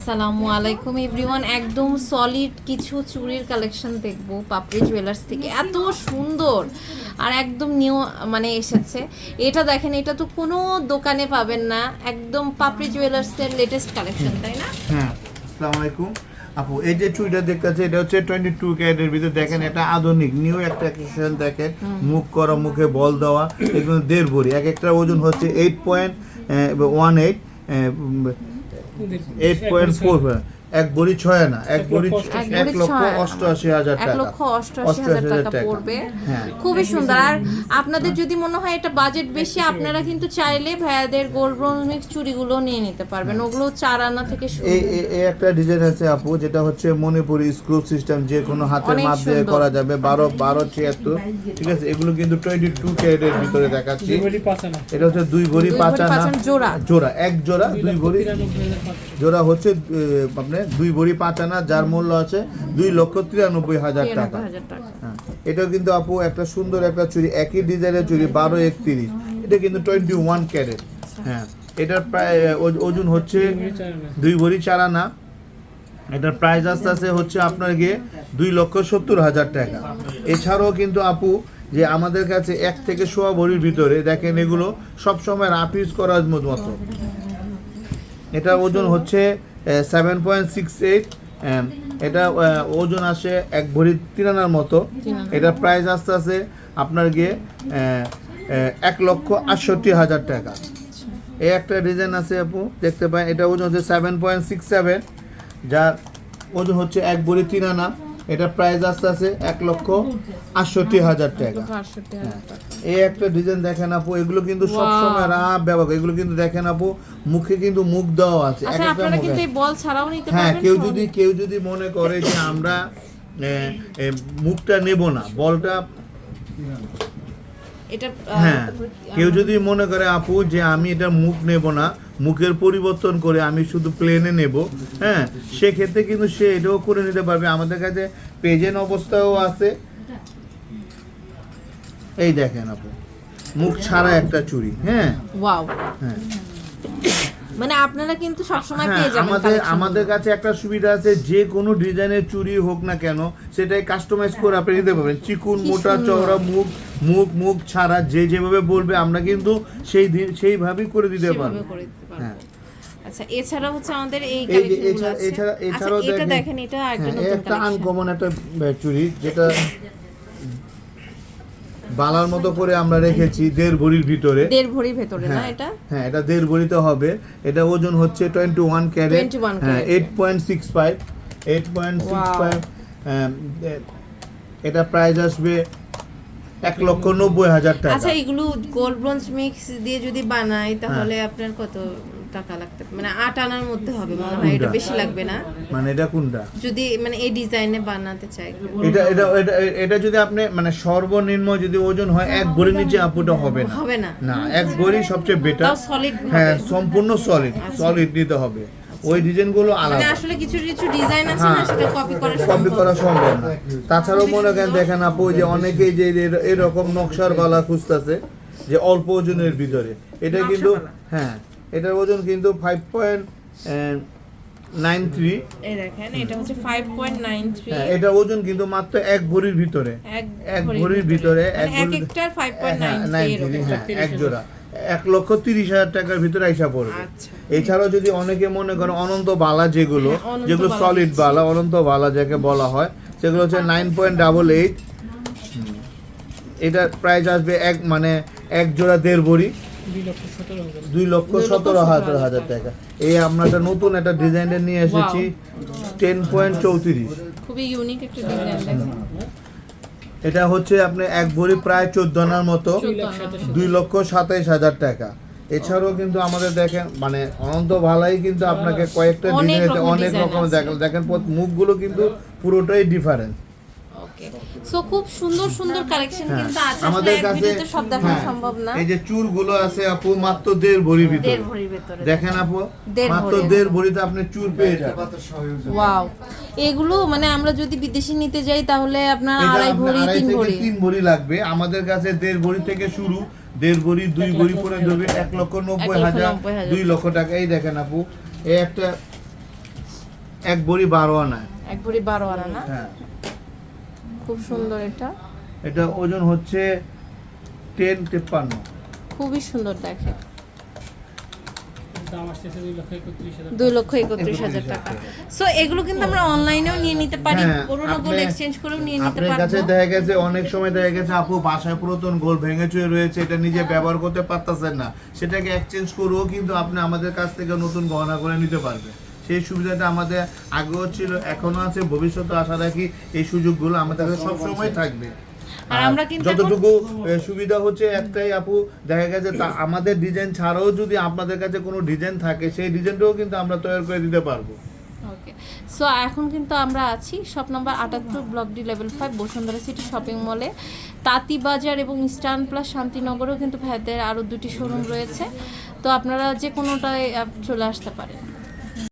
আসসালামু আলাইকুম এভরিওয়ান একদম সলিড কিছু চুড়ির কালেকশন দেখব পাপড়ি জুয়েলার্স থেকে। এত সুন্দর আর একদম নিউ মানে এসেছে। এটা দেখেন এটা তো কোনো দোকানে পাবেন না। একদম পাপড়ি জুয়েলার্সের লেটেস্ট কালেকশন তাই না? হ্যাঁ আসসালামু আলাইকুম। আপু এই যে চুড়িটা দেখতেছে এটা হচ্ছে টোয়েন্টি টু ক্যারেটের ভিতরে দেখেন এটা আধুনিক নিউ একটা অ্যাক্সেসন দেখেন। মুখ করা মুখে বল দেওয়া এগুলো দেড় ভরি। এক একটা ওজন হচ্ছে eight point one eight eight point four এক ভরি ছয় না এক এক লক্ষ অষ্টআশি হাজার এক লক্ষ অষ্টআশি হাজার টাকা পড়বে। হ্যাঁ। খুবই সুন্দর। আর আপনাদের যদি মনে হয় এটা বাজেট বেশি আপনারা কিন্তু চাইলে ভাইয়াদের গোল্ড ব্রোঞ্জ মিক্স চুড়িগুলো নিয়ে নিতে পারবেন। ওগুলো চার আনা থেকে শুরু এই এই- একটা ডিজাইন আছে আপু যেটা হচ্ছে মণিপুরি স্ক্রু সিস্টেম যে কোনো হাতের মাপ দিয়ে করা যাবে বারো বারো ছিয়াত্তর। ঠিক আছে? এগুলো কিন্তু টোয়েন্টি টু ক্যারেটের ভিতরে দেখাচ্ছি। এটা হচ্ছে দুই ভরি পাঁচ আনা। জোড়া। জোড়া এক জোড়া দুই ভরি জোড়া হচ্ছে আহ, আপনার দুই ভরি পাঁচ আনা যার মূল্য আছে দুই লক্ষ তিরানব্বই হাজার টাকা। হ্যাঁ এটাও কিন্তু আপু একটা সুন্দর একটা চুরি একই ডিজাইনের চুরি বারো একত্রিশ। এটা কিন্তু টোয়েন্টি ওয়ান ক্যারেট হ্যাঁ এটার প্রায় ওজন হচ্ছে দুই ভরি চার আনা। এটার প্রাইস আস্তে আস্তে হচ্ছে আপনার গিয়ে দুই লক্ষ সত্তর হাজার টাকা। এছাড়াও কিন্তু আপু যে আমাদের কাছে এক থেকে সোয়া ভরির ভিতরে দেখেন এগুলো সবসময় রাফ ইউজ করার মতো। এটার ওজন হচ্ছে সেভেন পয়েন্ট সিক্স এইট এটা ওজন আসে এক ভরি তিরানার মতো। এটা প্রাইস আস্তে আস্তে আপনার গিয়ে এক লক্ষ আটষট্টি হাজার টাকা। এই একটা ডিজাইন আছে আপু দেখতে পাই এটা ওজন হচ্ছে সেভেন পয়েন্ট সিক্স সেভেন যার ওজন হচ্ছে এক ভরি তিন আনা এটা প্রাইস আস্তে আস্তে এক লক্ষ আটষট্টি হাজার টাকা। টাকা এই একটা ডিজাইন দেখেন আপু এগুলো কিন্তু সবসময় রাব ব্যবহার এগুলো কিন্তু দেখেন আপু মুখে কিন্তু মুখ দেওয়া আছে আচ্ছা হ্যাঁ কেউ যদি কেউ যদি মনে করে যে আমরা মুখটা নেব না বলটা এটা হ্যাঁ কেউ যদি মনে করে আপু যে আমি এটা মুখ নেব না মুখের পরিবর্তন করে আমি শুধু প্লেনে নেব হ্যাঁ সেক্ষেত্রে কিন্তু সে এটাও করে নিতে পারবে। আমাদের কাছে পেজেন অবস্থাও আছে। এই দেখেন আপু মুখ ছাড়া একটা চুরি হ্যাঁ। ওয়াও হ্যাঁ। মানে আপনারা কিন্তু সবসময় হ্যাঁ, পেয়ে যাবেন আমাদের আমাদের কাছে একটা সুবিধা আছে যে কোনো ডিজাইনের চুড়ি হোক না কেন সেটাই কাস্টমাইজ করে আপনি নিতে পারবেন। চিকুন মোটা। চওড়া মুখ মুখ মুখ ছাড়া যে যেভাবে বলবে আমরা কিন্তু সেই দিন- সেইভাবেই করে দিতে পারব। হ্যাঁ। আচ্ছা এছাড়া হচ্ছে আমাদের এই কালেকশনগুলো আছে। এছাড়া আচ্ছা এছাড়াও এটা দেখেন। এটা একটা হ্যাঁ, একটা আনকমন একটা চুড়ি যেটা বালার মতো করে আমরা রেখেছি দেড় ভরির ভিতরে। দেড় ভরি ভেতরে না হ্যাঁ এটা? হ্যাঁ এটা দেড় ভরিতে হবে। এটা ওজন হচ্ছে টোয়েন্টি ওয়ান ক্যারেট। 21 হ্যাঁ carat। Eight point six five eight point six Wow. Five এটা প্রাইস আসবে এক লক্ষ নব্বই হাজার টাকা। আচ্ছা এগুলো গোল্ড ব্রোঞ্জ মিক্স দিয়ে যদি বানাই তাহলে আপনার কত? টাকা লাগতে মানে আট আনার মধ্যে হবে মনে হয়। এটা বেশি লাগবে না। মানে এটা কোনটা? যদি মানে এই ডিজাইনে বানাতে চাই এটা এটা এটা যদি আপনি মানে সর্বনিম্ন যদি ওজন হয় এক ভরি নিচে আপুটা হবে না। হবে না। না এক ভরি সবচেয়ে বেটার সলিড হ্যাঁ সম্পূর্ণ সলিড সলিড নিতে হবে। ওই ডিজাইনগুলো মানে আলাদা। আসলে কিছু কিছু ডিজাইন আছে না হ্যাঁ। সেটা কপি করা কপি সম্ভব করা সম্ভব না। তাছাড়াও মনে করেন দেখেন আপু যে অনেকেই যে এরকম নকশার গলা খুঁজতেছে যে অল্প ওজনের ভিতরে। এটা কিন্তু হ্যাঁ এটার ওজন কিন্তু ফাইভ পয়েন্ট নাইন থ্রি দেখেন এটা হচ্ছে 5.93 হ্যাঁ এটা ওজন কিন্তু মাত্র এক ভরির ভিতরে। এক ভরির ভিতরে। মানে এক একটার হ্যাঁ, 5.93 93, এরকম। হ্যাঁ, এক জোড়া। এক লক্ষ তিরিশ হাজার টাকার ভিতরে আইসা পড়বে। আচ্ছা। এছাড়াও যদি অনেকে মনে করেন অনন্ত বালা যেগুলো হ্যাঁ, যেগুলো সলিড বালা অনন্ত বালা যাকে বলা হয় সেগুলো হচ্ছে নাইন পয়েন্ট ডাবল এইট এটার প্রাইস আসবে এক মানে এক জোড়া দেড় ভরি। দুই লক্ষ সতেরো হাজার। হাজার টাকা। এই আমরা একটা নতুন একটা ডিজাইনের নিয়ে এসেছি। টেন পয়েন্ট চৌত্রিশ। খুবই ইউনিক একটা ডিজাইন এটা হচ্ছে আপনি এক ভরি প্রায় চোদ্দ আনার মতো। দুই লক্ষ সাতাইশ হাজার টাকা। এছাড়াও কিন্তু আমাদের দেখেন মানে অনন্ত ভালাই কিন্তু আপনাকে কয়েকটা অনেক ডিজাইন রকম অনেক রকম দেখেন। দেখেন মুখগুলো কিন্তু পুরোটাই ডিফারেন্ট ওকে সো খুব সুন্দর সুন্দর কালেকশন হ্যাঁ। কিন্তু আছে আমাদের কাছে সব দেখানো হ্যাঁ, সম্ভব না। এই যে চুলগুলো আছে আপু মাত্র দেড় ভরির ভিতরে। দেড় ভরির ভেতরে। দেখেন আপু মাত্র ভরি। দেড় ভরিতে আপনি চুল পেয়ে যাবেন। ওয়াও এগুলো মানে আমরা যদি বিদেশি নিতে যাই তাহলে আপনার আড়াই ভরি তিন ভরি। তিন ভরি লাগবে। আমাদের কাছে দেড় ভরি থেকে শুরু। দেড় ভরি দুই ভরি পরে ধরবে এক লক্ষ নব্বই লক্ষ হাজার দুই লক্ষ টাকা। এই দেখেন আপু এই একটা এক ভরি বারো আনায় এক ভরি বারো আনা না? হ্যাঁ। খুব সুন্দর এটা। এটা ওজন হচ্ছে টেন তেপ্পান্ন। খুবই সুন্দর দেখে দুই লক্ষ একত্রিশ হাজার টাকা। সো এগুলো কিন্তু আমরা অনলাইনেও নিয়ে নিতে পারি হ্যাঁ, পুরোনো গোল এক্সচেঞ্জ করেও নিয়ে নিতে আপনার কাছে দেখা গেছে অনেক সময় দেখা গেছে আপু বাসায় পুরাতন গোল ভেঙে চুয়ে রয়েছে এটা নিজে ব্যবহার করতে পারতেছেন না। সেটাকে এক্সচেঞ্জ করেও কিন্তু আপনি আমাদের কাছ থেকে নতুন গহনা করে নিতে পারবেন। সেই সুবিধাটা আমাদের আগেও ছিল এখনও আছে ভবিষ্যতে আশা রাখি এই সুযোগগুলো আমাদের কাছে সবসময় থাকবে। আর আমরা কিন্তু যতটুকু সুবিধা হচ্ছে একটাই আপু দেখা গেছে তা আমাদের ডিজাইন ছাড়াও যদি আপনাদের কাছে কোনো ডিজাইন থাকে সেই ডিজাইনটাও কিন্তু আমরা তৈরি করে দিতে পারব। ওকে সো এখন কিন্তু আমরা আছি শপ নাম্বার আটাত্তর block D level five Bashundhara city shopping মলে তাঁতিবাজার এবং ইস্টার্ন প্লাস শান্তিনগরেও কিন্তু ভাইদের আরও দুটি শোরুম রয়েছে। তো আপনারা যে কোনোটায় চলে আসতে পারেন।